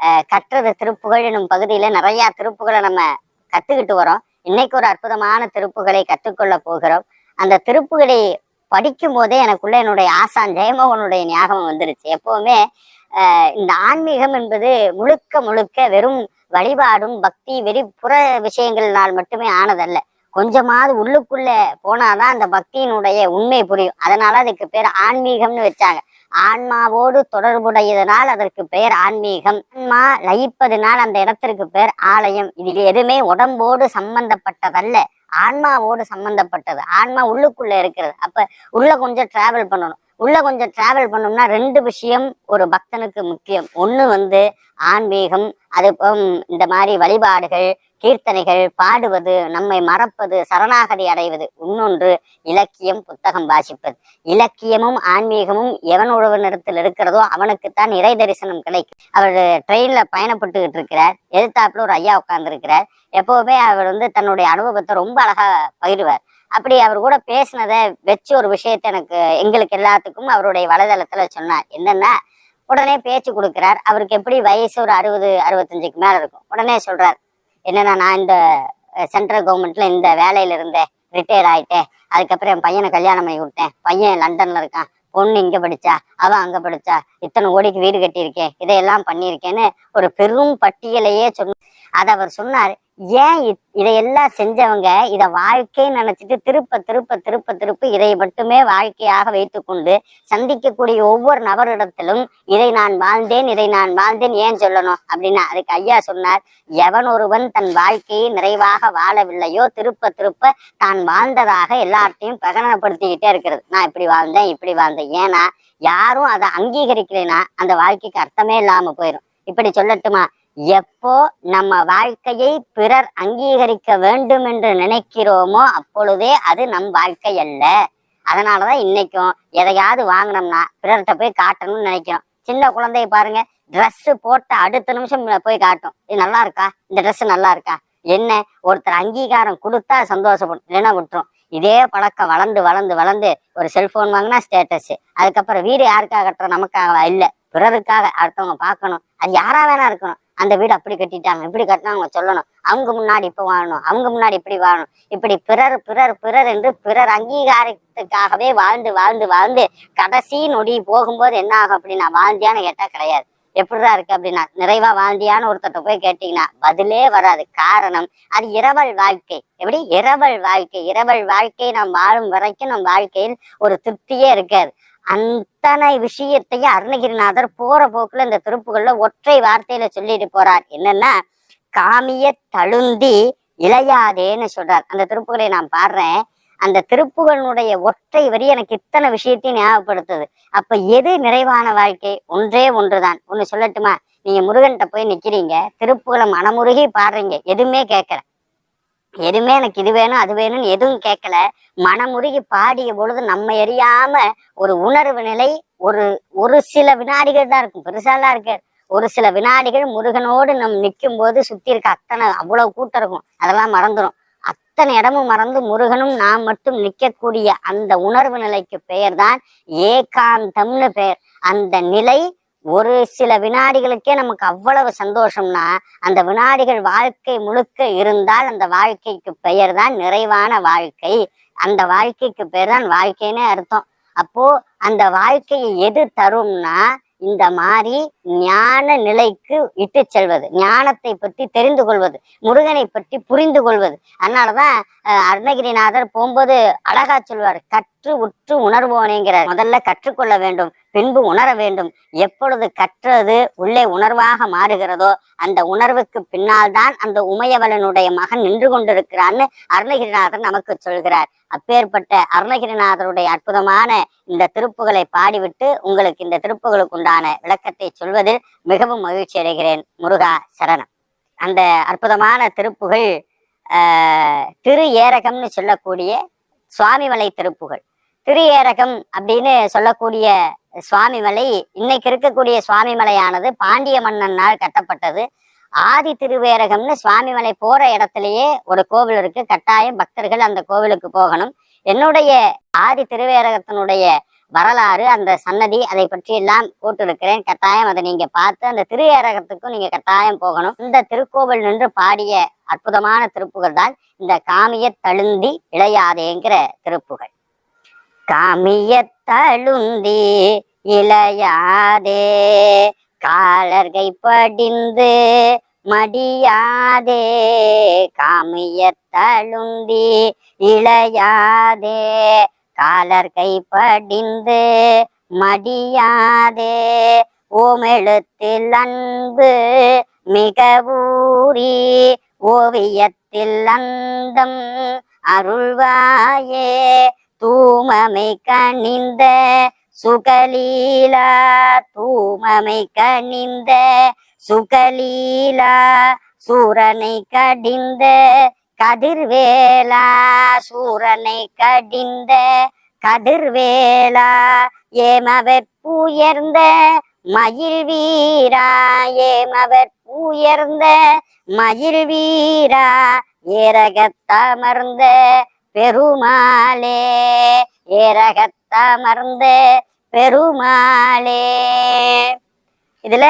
அஹ், கற்றது திருப்புகழ் எனும் பகுதியில நிறைய திருப்புகளை நம்ம கத்துக்கிட்டு வரோம். இன்னைக்கு ஒரு அற்புதமான திருப்புகளை கற்றுக்கொள்ள போகிறோம். அந்த திருப்புகளை படிக்கும் போதே எனக்குள்ள என்னுடைய ஆசான் ஜெயமோகனுடைய ஞாபகம் வந்துருச்சு. எப்பவுமே இந்த ஆன்மீகம் என்பது முழுக்க முழுக்க வெறும் வழிபாடும் பக்தி வெறி புற விஷயங்கள்னால் மட்டுமே ஆனதல்ல. கொஞ்சமாவது உள்ளுக்குள்ள போனாதான் அந்த பக்தியினுடைய உண்மை புரியும். அதனால அதுக்கு பேர் ஆன்மீகம்னு வச்சாங்க. ஆன்மாவோடு தொடர்புடையதனால் அதற்கு பெயர் ஆன்மீகம். ஆன்மா லயிப்பதனால் அந்த இடத்திற்கு பேர் ஆலயம். இது எதுவுமே உடம்போடு சம்பந்தப்பட்டதல்ல. ஆன்மாவோடு சம்பந்தப்பட்டது. ஆன்மா உள்ளுக்குள்ள இருக்கிறது. அப்ப உள்ள கொஞ்சம் டிராவல் பண்ணணும். உள்ள கொஞ்சம் டிராவல் பண்ணோம்னா ரெண்டு விஷயம் ஒரு பக்தனுக்கு முக்கியம். ஒண்ணு வந்து ஆன்மீகம் அது இந்த மாதிரி வழிபாடுகள் கீர்த்தனைகள் பாடுவது நம்மை மறப்பது சரணாகதி அடைவது. இன்னொன்று இலக்கியம் புத்தகம் வாசிப்பது. இலக்கியமும் ஆன்மீகமும் எவன் உழவனிடத்தில் இருக்கிறதோ அவனுக்குத்தான் இறை தரிசனம் கிடைக்கும். அவர் ட்ரெயின்ல பயணப்பட்டுக்கிட்டு இருக்கிறார். எதிர்த்தாப்புல ஒரு ஐயா உட்கார்ந்து இருக்கிறார் எப்பவுமே அவர் வந்து தன்னுடைய அனுபவத்தை ரொம்ப அழகா பகிர்வார். அப்படி அவர் கூட பேசினதை வச்சு ஒரு விஷயத்தை எனக்கு எங்களுக்கு எல்லாத்துக்கும் அவருடைய வலைதளத்துல சொன்னார். என்னன்னா உடனே பேச்சு கொடுக்கிறார். அவருக்கு எப்படி வயசு ஒரு அறுபது அறுபத்தஞ்சுக்கு மேல இருக்கும். உடனே சொல்றார் என்னன்னா நான் இந்த சென்ட்ரல் கவர்மெண்ட்ல இந்த வேலையில இருந்தேன். ரிட்டையர் ஆயிட்டேன். அதுக்கப்புறம் என் பையனை கல்யாணம் பண்ணி விட்டேன். பையன் லண்டன்ல இருக்கான். பொண்ணு இங்க படிச்சா அவன் அங்க படிச்சா இத்தனை கோடிக்கு வீடு கட்டியிருக்கேன். இதையெல்லாம் பண்ணியிருக்கேன்னு ஒரு பெரும் பட்டியலையே சொன்ன அதை அவர் சொன்னார். ஏன் இதையெல்லாம் செஞ்சவங்க இதை வாழ்க்கைன்னு நினைச்சிட்டு திருப்ப திருப்ப திருப்ப திருப்ப இதை மட்டுமே வாழ்க்கையாக வைத்துக்கொண்டு சந்திக்கக்கூடிய ஒவ்வொரு நபரிடத்திலும் இதை நான் வாழ்ந்தேன் இதை நான் வாழ்ந்தேன் ஏன் சொல்லணும் அப்படின்னா அதுக்கு ஐயா சொன்னார் எவன் ஒருவன் தன் வாழ்க்கையை நிறைவாக வாழவில்லையோ திருப்ப திருப்ப தான் வாழ்ந்ததாக எல்லார்ட்டையும் பிரகடனப்படுத்திக்கிட்டே இருக்கிறது. நான் இப்படி வாழ்ந்தேன் இப்படி வாழ்ந்தேன். ஏன்னா யாரும் அதை அங்கீகரிக்கலைன்னா அந்த வாழ்க்கைக்கு அர்த்தமே இல்லாம போயிடும் இப்படி சொல்லட்டுமா? எப்போ நம்ம வாழ்க்கையை பிறர் அங்கீகரிக்க வேண்டும் என்று நினைக்கிறோமோ அப்பொழுதே அது நம் வாழ்க்கை அல்ல. அதனாலதான் இன்னைக்கும் எதையாவது வாங்கினோம்னா பிறர்கிட்ட போய் காட்டணும்னு நினைக்கிறோம். சின்ன குழந்தைய பாருங்க ட்ரெஸ் போட்ட அடுத்த நிமிஷம் போய் காட்டும். இது நல்லா இருக்கா? இந்த ட்ரெஸ் நல்லா இருக்கா? என்ன? ஒருத்தர் அங்கீகாரம் கொடுத்தா சந்தோஷப்படும். இல்லைன்னா விட்டுரும். இதே பழக்கம் வளர்ந்து வளர்ந்து வளர்ந்து ஒரு செல்போன் வாங்கினா ஸ்டேட்டஸ் அதுக்கப்புறம் வீடு யாருக்காக கட்டுறோம்? நமக்காக இல்ல. பிறருக்காக அடுத்தவங்க பார்க்கணும். அது யாரா வேணா இருக்கணும். அந்த வீடு அப்படி கட்டிட்டாங்க இப்படி கட்டினா அவங்க சொல்லணும். அவங்க முன்னாடி இப்போ வாழணும் அவங்க முன்னாடி இப்படி வாழணும். இப்படி பிறர் பிறர் பிறர் என்று பிறர் அங்கீகாரத்துக்காகவே வாழ்ந்து வாழ்ந்து வாழ்ந்து கடைசி நொடி போகும்போது என்ன ஆகும் அப்படின்னா வாழ்ந்தியான்னு கேட்டால் கிடையாது. எப்படிதான் இருக்கு அப்படின்னா நிறைவா வாழ்ந்தியான்னு ஒருத்தட்ட போய் கேட்டீங்கன்னா பதிலே வராது. காரணம் அது இரவல் வாழ்க்கை. எப்படி? இரவல் வாழ்க்கை. இரவல் வாழ்க்கை நாம் வாழும் வரைக்கும் நம் வாழ்க்கையில் ஒரு திருப்தியே இருக்காது. அத்தனை விஷயத்தையும் அருணகிரிநாதர் போற போக்குல இந்த திருப்புகள்ல ஒற்றை வார்த்தையில சொல்லிட்டு போறார். என்னன்னா காமிய தழுந்தி இளையாதேன்னு சொல்றார். அந்த திருப்புகளை நான் பாடுறேன். அந்த திருப்புகளுடைய ஒற்றை வரி எனக்கு இத்தனை விஷயத்தையும் ஞாபகப்படுத்துது. அப்ப எது நிறைவான வாழ்க்கை? ஒன்றே ஒன்றுதான். ஒண்ணு சொல்லட்டுமா? நீங்க முருகன்கிட்ட போய் நிக்கிறீங்க. திருப்புகளை மனமுருகி பாடுறீங்க. எதுவுமே கேட்கல. எதுவுமே எனக்கு இது வேணும் அது வேணும்னு எதுவும் கேட்கல. மனமுருகி பாடிய பொழுது நம்ம எரியாம ஒரு உணர்வு நிலை ஒரு ஒரு சில வினாடிகள் தான் இருக்கும். பெருசாலாம் இருக்காது. ஒரு சில வினாடிகள் முருகனோடு நம் நிற்கும் போது சுத்தி இருக்க அத்தனை அவ்வளவு கூட்டம் இருக்கும். அதெல்லாம் மறந்துடும் அத்தனை இடமும் மறந்து முருகனும் நாம் மட்டும் நிற்கக்கூடிய அந்த உணர்வு நிலைக்கு பெயர் தான் ஏகாந்தம்னு பெயர். அந்த நிலை ஒரு சில வினாடிகளுக்கே நமக்கு அவ்வளவு சந்தோஷம்னா அந்த வினாடிகள் வாழ்க்கை முழுக்க இருந்தால் அந்த வாழ்க்கைக்கு பெயர் தான் நிறைவான வாழ்க்கை. அந்த வாழ்க்கைக்கு பெயர் தான் வாழ்க்கைன்னு அர்த்தம். அப்போ அந்த வாழ்க்கையை எது தரும்னா இந்த மாதிரி ஞான நிலைக்கு இட்டு செல்வது ஞானத்தை பற்றி தெரிந்து கொள்வது முருகனை பற்றி புரிந்து கொள்வது. அதனாலதான் அருணகிரிநாதர் போகும்போது அழகா சொல்வார் கற்று உற்று உணர்வோனேங்கிறார் முதல்ல கற்றுக்கொள்ள வேண்டும் பின்பு உணர வேண்டும். எப்பொழுது கற்றது உள்ளே உணர்வாக மாறுகிறதோ அந்த உணர்வுக்கு பின்னால் தான் அந்த உமையவளனுடைய மகன் நின்று கொண்டிருக்கிறான்னு அருணகிரிநாதர் நமக்கு சொல்கிறார். அப்பேற்பட்ட அருணகிரிநாதருடைய அற்புதமான இந்த திருப்புகளை பாடிவிட்டு உங்களுக்கு இந்த திருப்புகளுக்கு உண்டான விளக்கத்தை சொல்வதில் மிகவும் மகிழ்ச்சி அடைகிறேன். முருகா சரணம். அந்த அற்புதமான திருப்புகள் திரு ஏரகம்னு சொல்லக்கூடிய சுவாமிமலை திருப்புகள். திரு ஏரகம் அப்படின்னு சொல்லக்கூடிய சுவாமிமலை இன்னைக்கு இருக்கக்கூடிய சுவாமிமலையானது பாண்டிய மன்னனால் கட்டப்பட்டது. ஆதி திருவேரகம்னு சுவாமிமலை போற இடத்துலயே ஒரு கோவில் இருக்கு. கட்டாயம் பக்தர்கள் அந்த கோவிலுக்கு போகணும். என்னுடைய ஆதி திருவேரகத்தினுடைய வரலாறு அந்த சன்னதி அதை பற்றி எல்லாம் போட்டிருக்கிறேன். கட்டாயம் அதை நீங்க பார்த்து அந்த திருவேரகத்துக்கும் நீங்க கட்டாயம் போகணும். இந்த திருக்கோவில் நின்று பாடிய அற்புதமான திருப்புகள் தான் இந்த காமிய தழுந்தி இளையாதேங்கிற திருப்புகள். காமிய தழுந்தி இளையாதே காலர்கை படிந்து மடியாதே காமிய தழுந்தி இளையாதே காலர் கை படிந்து மடியாதே. ஓமெழுத்தில் அன்பு மிக ஊறி ஓவியத்தில் அந்தம் அருள்வாயே. தூமமை கணிந்த சுகலீலா தூமமை கணிந்த சுகலீலா. சூரனை கடிந்த கதிர்வேலா சூரனை கடிந்த கதிர்வேலா ஏமவற்புயர்ந்த மயில் வீரா ஏமவற்புயர்ந்த மயில் வீரா ஏரகத்தமர்ந்த பெருமாளே ஏரகத்தமர்ந்த பெருமாளே. இதுல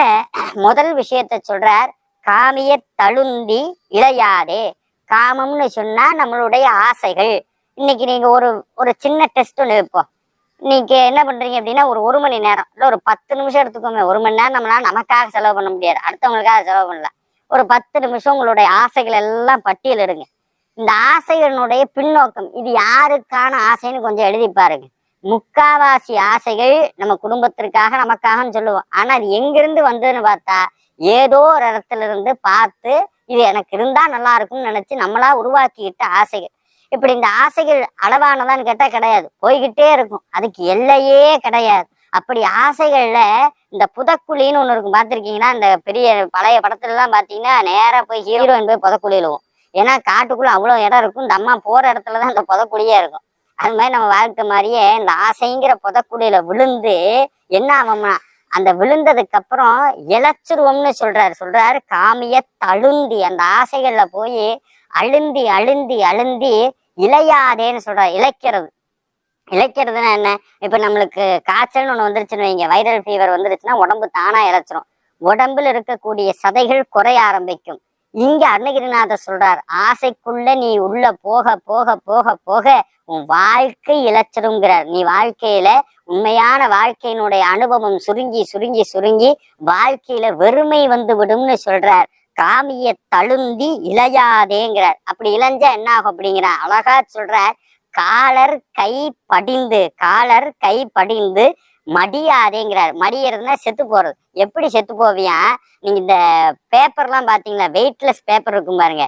முதல் விஷயத்த சொல்றார் காமிய தழுந்தி இளையாதே. காமம்னு சொன்னா நம்மளுடைய ஆசைகள். இன்னைக்கு நீங்க ஒரு ஒரு சின்ன டெஸ்ட் ஒன்று வைப்போம் இன்னைக்கு என்ன பண்றீங்க அப்படின்னா ஒரு ஒரு மணி நேரம் இல்ல ஒரு பத்து நிமிஷம் எடுத்துக்கோங்க ஒரு மணி நேரம் நம்மளால நமக்காக செலவு பண்ண முடியாது. அடுத்தவங்களுக்காக செலவு பண்ணலாம் ஒரு பத்து நிமிஷம் உங்களுடைய ஆசைகள் எல்லாம் பட்டியலிடுங்க இந்த ஆசைகளினுடைய பின்னோக்கம் இது யாருக்கான ஆசைன்னு கொஞ்சம் எழுதி பாருங்க. முக்காவாசி ஆசைகள் நம்ம குடும்பத்திற்காக நமக்காகன்னு சொல்லுவோம். ஆனா அது எங்கிருந்து வந்ததுன்னு பார்த்தா ஏதோ ஒரு இடத்துல இருந்து பார்த்து இது எனக்கு இருந்தா நல்லா இருக்கும்னு நினைச்சு நம்மளா உருவாக்கிக்கிட்ட ஆசைகள். இப்படி இந்த ஆசைகள் அளவானதான்னு கேட்டா கிடையாது. போய்கிட்டே இருக்கும். அதுக்கு எல்லையே கிடையாது. அப்படி ஆசைகள்ல இந்த புதக்குழின்னு ஒண்ணு இருக்கும். பார்த்துருக்கீங்கன்னா இந்த பெரிய பழைய படத்துல எல்லாம் பாத்தீங்கன்னா நேரா போய் ஹீரோயின் போய் புதக்குழியிலுவோம் ஏன்னா காட்டுக்குள்ள அவ்வளவு இடம் இருக்கும். இந்த அம்மா போற இடத்துலதான் இந்த புதக்குழியே இருக்கும். அது மாதிரி நம்ம வாழ்க்கை மாதிரியே இந்த ஆசைங்கிற புதக்குழியில விழுந்து என்ன ஆகும்னா அந்த விழுந்ததுக்கு அப்புறம் இழைச்சிருவோம்னு சொல்றாரு. சொல்றாரு காமிய தழுந்தி அந்த ஆசைகள்ல போய் அழுந்தி அழுந்தி அழுந்தி இழையாதேன்னு சொல்றாரு. இழைக்கிறது. இழைக்கிறதுனா என்ன? இப்ப நம்மளுக்கு காய்ச்சல்னு ஒண்ணு வந்துருச்சுன்னு வைங்க வைரல் ஃபீவர் வந்துருச்சுன்னா உடம்பு தானா இழைச்சிரும். உடம்புல இருக்கக்கூடிய சதைகள் குறைய ஆரம்பிக்கும். இங்க அருணகிரிநாதர் சொல்றார் ஆசைக்குள்ள நீ உள்ள போக போக போக போக உன் வாழ்க்கை இழச்சிருங்கிறார் நீ வாழ்க்கையில உண்மையான வாழ்க்கையினுடைய அனுபவம் சுருங்கி சுருங்கி சுருங்கி வாழ்க்கையில வெறுமை வந்து விடும்னு சொல்றார். காமிய தழுந்தி இளையாதேங்கிறார் அப்படி இளைஞ்சா என்ன ஆகும் அப்படிங்கிறார் அழகா சொல்றார் காலர் கை படிந்து காலர் கை படிந்து மடியாதேங்கிறார். மடியறதுன்னா செத்து போறது. எப்படி செத்து போவியா? நீங்க இந்த பேப்பர்லாம் பாத்தீங்களா? வெயிட்லெஸ் பேப்பர் இருக்கும் பாருங்க.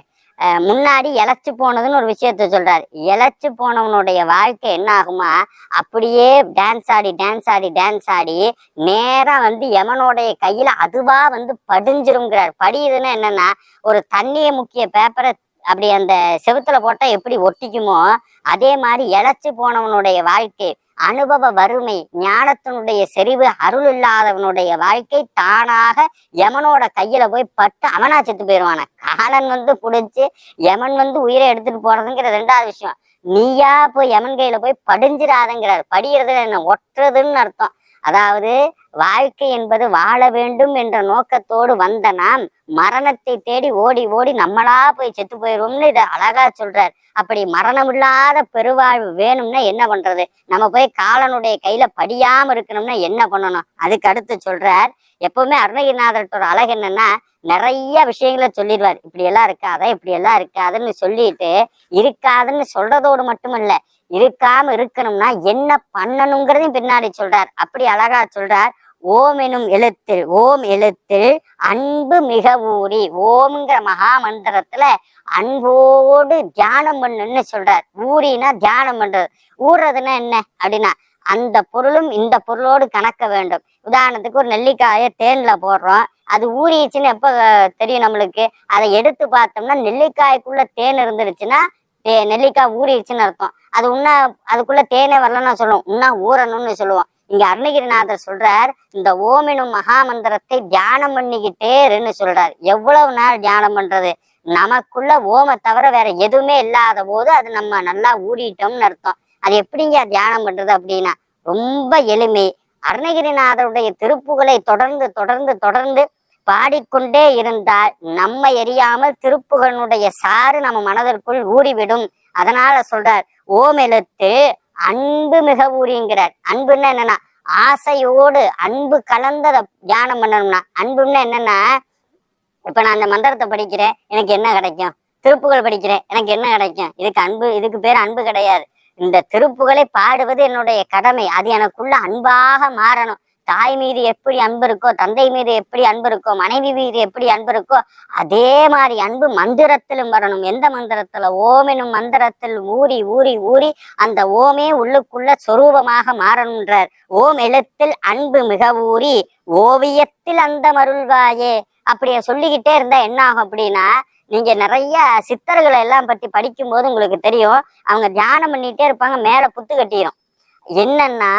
முன்னாடி இழைச்சு போனதுன்னு ஒரு விஷயத்த சொல்றாரு. இழைச்சு போனவனுடைய வாழ்க்கை என்ன ஆகுமா? அப்படியே டான்ஸ் ஆடி டான்ஸ் ஆடி டான்ஸ் ஆடி நேரா வந்து யமனுடைய கையில அதுவா வந்து படிஞ்சிருங்கிறார் படியுதுன்னா என்னன்னா ஒரு தண்ணிய முக்கிய பேப்பரை அப்படி அந்த செவுத்துல போட்டா எப்படி ஒட்டிக்குமோ அதே மாதிரி இழைச்சு போனவனுடைய வாழ்க்கை அனுபவ வறுமை ஞானத்தினுடைய செறிவு அருள் இல்லாதவனுடைய வாழ்க்கை தானாக யமனோட கையில போய் பட்டு அவனா செத்து போயிடுவான. காலன் வந்து புடிச்சு யமன் வந்து உயிரை எடுத்துட்டு போறதுங்கிற ரெண்டாவது விஷயம். நீயா போய் யமன் கையில போய் படிஞ்சிடாதங்கிறார் படிகிறதுல என்ன? ஒட்டுறதுன்னு அர்த்தம். அதாவது வாழ்க்கை என்பது வாழ வேண்டும் என்ற நோக்கத்தோடு வந்த நாம் மரணத்தை தேடி ஓடி ஓடி நம்மளா போய் செத்து போயிடுவோம்னு இதை அழகா சொல்றார். அப்படி மரணமில்லாத பெருவாழ்வு வேணும்னா என்ன பண்றது? நம்ம போய் காலனுடைய கையில படியாம இருக்கணும்னா என்ன பண்ணணும்? அதுக்கு அடுத்து சொல்றார் எப்பவுமே அருணகிரிநாதர்கிட்ட ஒரு அழகு என்னன்னா நிறைய விஷயங்களை சொல்லிடுவார். இப்படி எல்லாம் இருக்காத? இப்படி எல்லாம் இருக்காதுன்னு சொல்லிட்டு இருக்காதுன்னு சொல்றதோடு மட்டுமல்ல இருக்காம இருக்கணும்னா என்ன பண்ணணுங்கிறதையும் பின்னாடி சொல்றார். அப்படி அழகா சொல்றார் ஓம் எனும் எழுத்தில் ஓம் எழுத்தில் அன்பு மிக ஊறி ஓம்ங்கிற மகா மந்திரத்துல அன்போடு தியானம் பண்ணுன்னு சொல்றார். ஊறினா தியானம் பண்றது. ஊறுறதுன்னா என்ன? அப்படின்னா அந்த பொருளும் இந்த பொருளோடு கணக்க வேண்டும். உதாரணத்துக்கு ஒரு நெல்லிக்காயை தேன்ல போடுறோம். அது ஊறிடுச்சுன்னு எப்ப தெரியும் நம்மளுக்கு? அதை எடுத்து பார்த்தோம்னா நெல்லிக்காய்க்குள்ள தேன் இருந்துருச்சுன்னா தே- நெல்லிக்காய் ஊறிடுச்சுன்னு அர்த்தம். அது உண்ணா அதுக்குள்ள தேனே வரலன்னு சொல்லுவோம் உண்ணா ஊறணும்னு சொல்லுவோம் இங்க அருணகிரிநாதர் சொல்றார் இந்த ஓமினும் மகாமந்திரத்தை தியானம் பண்ணிக்கிட்டே இருன்னு எவ்வளவு நாள் தியானம் பண்றது? நமக்குள்ள ஓம தவிர வேற எதுவுமே இல்லாத போது அது நம்ம நல்லா ஊறிட்டோம்னு அர்த்தம். அது எப்படிங்க தியானம் பண்றது அப்படின்னா? ரொம்ப எளிமை. அருணகிரிநாதருடைய திருப்புகளை தொடர்ந்து தொடர்ந்து தொடர்ந்து பாடிக்கொண்டே இருந்தால் நம்ம எரியாமல் திருப்புகளுடைய சாறு நம்ம மனதிற்குள் ஊறிவிடும். அதனால சொல்றார் ஓம் எழுத்து அன்பு மிக ஊறிங்கிறார் அன்புன்னா என்னன்னா ஆசையோடு அன்பு கலந்ததை தியானம் பண்ணணும்னா. அன்புன்னா என்னன்னா இப்ப நான் அந்த மந்திரத்தை படிக்கிறேன் எனக்கு என்ன கிடைக்கும்? திருப்புகள் படிக்கிறேன் எனக்கு என்ன கிடைக்கும்? இதுக்கு அன்பு இதுக்கு பேர் அன்பு கிடையாது. இந்த திருப்புகளை பாடுவது என்னுடைய கடமை. அது எனக்குள்ள அன்பாக மாறணும். தாய் மீது எப்படி அன்பு இருக்கோ தந்தை மீது எப்படி அன்பு இருக்கோ மனைவி மீது எப்படி அன்பு இருக்கோ அதே மாதிரி அன்பு மந்திரத்திலும் வரணும். எந்த மந்திரத்துல? ஓம் எனும் மந்திரத்தில் ஊறி ஊறி ஊறி அந்த ஓமே உள்ளுக்குள்ள சொரூபமாக மாறணுன்றார் ஓம் எழுத்தில் அன்பு மிக ஊறி ஓவியத்தில் அந்த மருள்வாயே அப்படியே சொல்லிக்கிட்டே இருந்தா என்ன ஆகும் அப்படின்னா நீங்க நிறைய சித்தர்களை எல்லாம் பற்றி படிக்கும்போது உங்களுக்கு தெரியும். அவங்க தியானம் பண்ணிட்டே இருப்பாங்க மேல புத்து கட்டிடும் என்னன்னா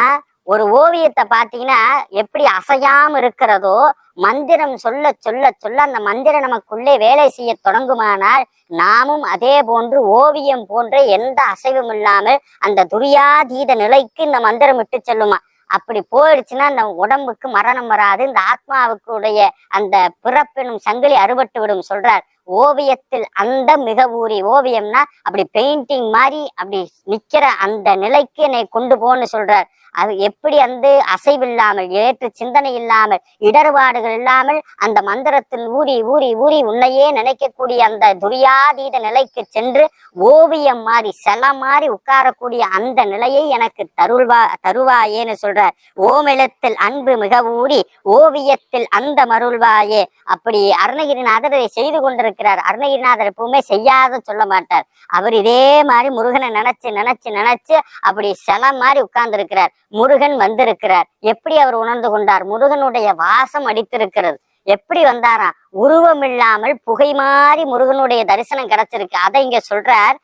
ஒரு ஓவியத்தை பார்த்தீங்கன்னா எப்படி அசையாம இருக்கிறதோ மந்திரம் சொல்ல சொல்ல சொல்ல அந்த மந்திரம் நமக்குள்ளே வேலை செய்ய தொடங்குமானால் நாமும் அதே போன்று ஓவியம் போன்ற எந்த அசைவும் இல்லாமல் அந்த துரியாதீத நிலைக்கு இந்த மந்திரம் விட்டு செல்லுமா. அப்படி போயிடுச்சுன்னா அந்த உடம்புக்கு மரணம் வராது இந்த ஆத்மாவுக்கு உடைய அந்த பிறப்பெனும் சங்கிலி அறுபட்டு விடும் சொல்றார். ஓவியத்தில் அந்த மிக ஊறி ஓவியம்னா அப்படி பெயிண்டிங் மாதிரி அப்படி நிக்கிற அந்த நிலைக்கு என்னை கொண்டு போன்னு சொல்றார். அது எப்படி வந்து அசைவில்லாமல் ஏற்று சிந்தனை இல்லாமல் இடர்பாடுகள் இல்லாமல் அந்த மந்திரத்தில் ஊறி ஊறி ஊறி உன்னையே நினைக்கக்கூடிய அந்த துரியாதீத நிலைக்கு சென்று ஓவியம் மாதிரி செல மாதிரி உட்காரக்கூடிய அந்த நிலையை எனக்கு தருள்வா தருவாயேன்னு சொல்றார். ஓமெழுத்தில் அன்பு மிக ஊறி ஓவியத்தில் அந்த மருள்வாயே. அப்படி அருணகிரிநாதர் இதை செய்து இருக்கிறார். அருணகிரிநாதர் எப்பவுமே செய்யாத சொல்ல மாட்டார். அவர் இதே மாதிரி முருகனை நினைச்சு நினைச்சு நினைச்சு அப்படி செல மாதிரி உட்கார்ந்து இருக்கிறார் முருகன் வந்திருக்கிறார். எப்படி அவர் உணர்ந்து கொண்டார்? முருகனுடைய வாசம் அடித்திருக்கிறது. எப்படி வந்தாராம்? உருவம் இல்லாமல் புகை மாறி முருகனுடைய தரிசனம் கிடைச்சிருக்கு. அதை இங்க சொல்றார்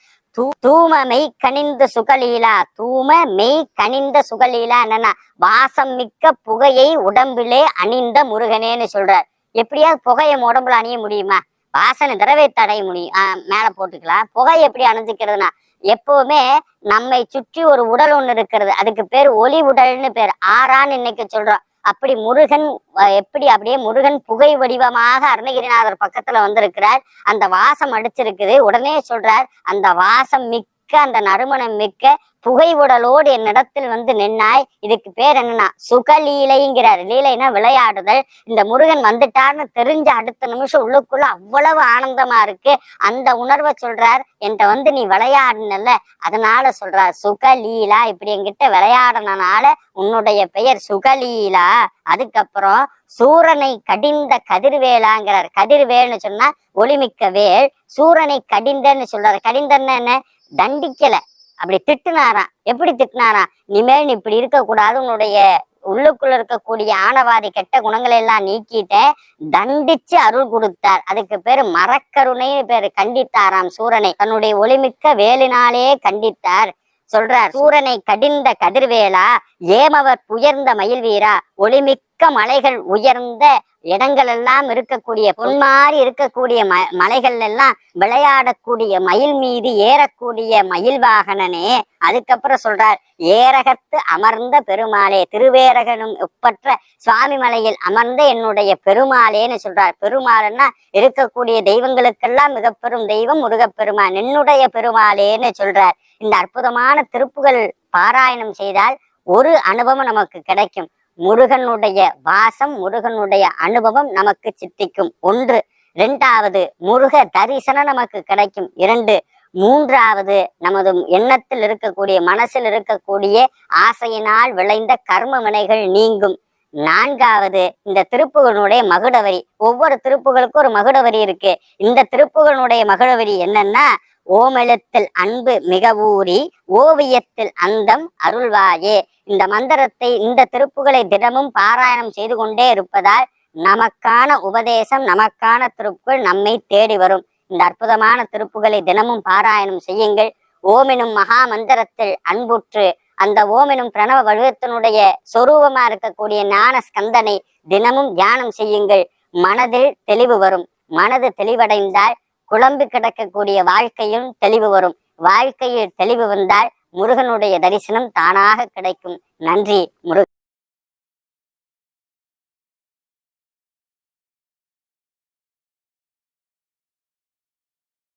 தூம மெய் கனிந்த சுகலீலா. தூம மெய் கனிந்த சுகலீலா என்னன்னா வாசம் மிக்க புகையை உடம்பிலே அணிந்த முருகனேன்னு சொல்றார். எப்படியாவது புகையை உடம்புல அணிய முடியுமா? வாசனை திரவை தடை முடி மேல போட்டுக்கலாம். புகை எப்படி அணிஞ்சுக்கிறதுனா எப்பவுமே நம்மை சுற்றி ஒரு உடல் ஒண்ணு இருக்கிறது. அதுக்கு பேர் ஒளி உடல்னு பேர். ஆறான்னு இன்னைக்கு சொல்றோம். அப்படி முருகன் எப்படி அப்படியே முருகன் புகை வடிவமாக அருணகிரிநாதர் பக்கத்துல வந்திருக்கிறார். அந்த வாசம் அடிச்சிருக்குது. உடனே சொல்றார் அந்த வாசம் மிக்க அந்த நறுமணம் மிக்க புகை உடலோடு என்னிடத்தில் வந்து நின்னாய். இதுக்கு பேர் என்னன்னா சுகலீலைங்கிறார். லீலைனா விளையாடுதல். இந்த முருகன் வந்துட்டார்னு தெரிஞ்ச அடுத்த நிமிஷம் உள்ளுக்குள்ள அவ்வளவு ஆனந்தமா இருக்கு. அந்த உணர்வை சொல்றார் என்கிட்ட வந்து நீ விளையாடுனல்ல. அதனால சொல்றார் சுகலீலா இப்படி என்கிட்ட விளையாடினால உன்னுடைய பெயர் சுகலீலா. அதுக்கப்புறம் சூரனை கடிந்த கதிர்வேலாங்கிறார். கதிர்வேல்னு சொன்னா ஒளிமிக்க வேல். சூரனை கடிந்தன்னு சொல்றாரு. கடிந்தன்னு என்ன? தண்டிக்கல. அப்படி திட்டுனாராம். எப்படி திட்டினாராம்? இனிமேல் நீ இப்படி இருக்க கூடாது உன்னுடைய உள்ளுக்குள்ள இருக்கக்கூடிய ஆணவாதி கெட்ட குணங்களை எல்லாம் நீக்கிட்ட தண்டிச்சு அருள் கொடுத்தார். அதுக்கு பேரு மரக்கருணைன்னு பேரு கண்டித்தாராம் சூரனை. தன்னுடைய ஒளிமிக்க வேலினாலே கண்டித்தார். சொல்றார் சூரனை கடிந்த கதிர்வேலா ஏமவர் உயர்ந்த மயில் வீரா ஒளிமிக்க மலைகள் உயர்ந்த இடங்கள் எல்லாம் இருக்கக்கூடிய பொன்மாறி இருக்கக்கூடிய ம மலைகள் எல்லாம் விளையாடக்கூடிய மயில் மீது ஏறக்கூடிய மயில் வாகனனே அதுக்கப்புறம் சொல்றார் ஏரகத்து அமர்ந்த பெருமாளே திருவேரகனும் ஒப்பற்ற சுவாமி மலையில் அமர்ந்த என்னுடைய பெருமாளேன்னு சொல்றார். பெருமாள்னா இருக்கக்கூடிய தெய்வங்களுக்கெல்லாம் மிக பெரும் தெய்வம் முருகப்பெருமான் என்னுடைய பெருமாளேன்னு சொல்றார். இந்த அற்புதமான திருப்புகள் பாராயணம் செய்தால் ஒரு அனுபவம் நமக்கு கிடைக்கும். முருகனுடைய வாசம் முருகனுடைய அனுபவம் நமக்கு சித்திக்கும். ஒன்று இரண்டாவது முருக தரிசனம் நமக்கு கிடைக்கும். இரண்டு மூன்றாவது நமது எண்ணத்தில் இருக்கக்கூடிய மனசில் இருக்கக்கூடிய ஆசையினால் விளைந்த கர்ம வினைகள் நீங்கும். நான்காவது இந்த திருப்புகளுடைய மகுடவரி. ஒவ்வொரு திருப்புகளுக்கும் ஒரு மகுடவரி இருக்கு. இந்த திருப்புகளுடைய மகுடவரி என்னன்னா ஓமெழுத்தில் அன்பு மிக ஊறி ஓவியத்தில் அந்தம் அருள்வாயே. இந்த மந்திரத்தை இந்த திருப்புகளை தினமும் பாராயணம் செய்து கொண்டே இருப்பதால் நமக்கான உபதேசம் நமக்கான திருப்புகள் நம்மை தேடி வரும். இந்த அற்புதமான திருப்புகளை தினமும் பாராயணம் செய்யுங்கள். ஓமெனும் மகா மந்திரத்தில் அன்புற்று அந்த ஓமெனும் பிரணவ வடிவத்தினுடைய சொரூபமா இருக்கக்கூடிய ஞான ஸ்கந்தனை தினமும் தியானம் செய்யுங்கள். மனதில் தெளிவு வரும். மனது தெளிவடைந்தால் குழம்பு கிடக்கக்கூடிய வாழ்க்கையும் தெளிவு வரும். வாழ்க்கையில் தெளிவு வந்தால் முருகனுடைய தரிசனம் தானாக கிடைக்கும். நன்றி முருகன்.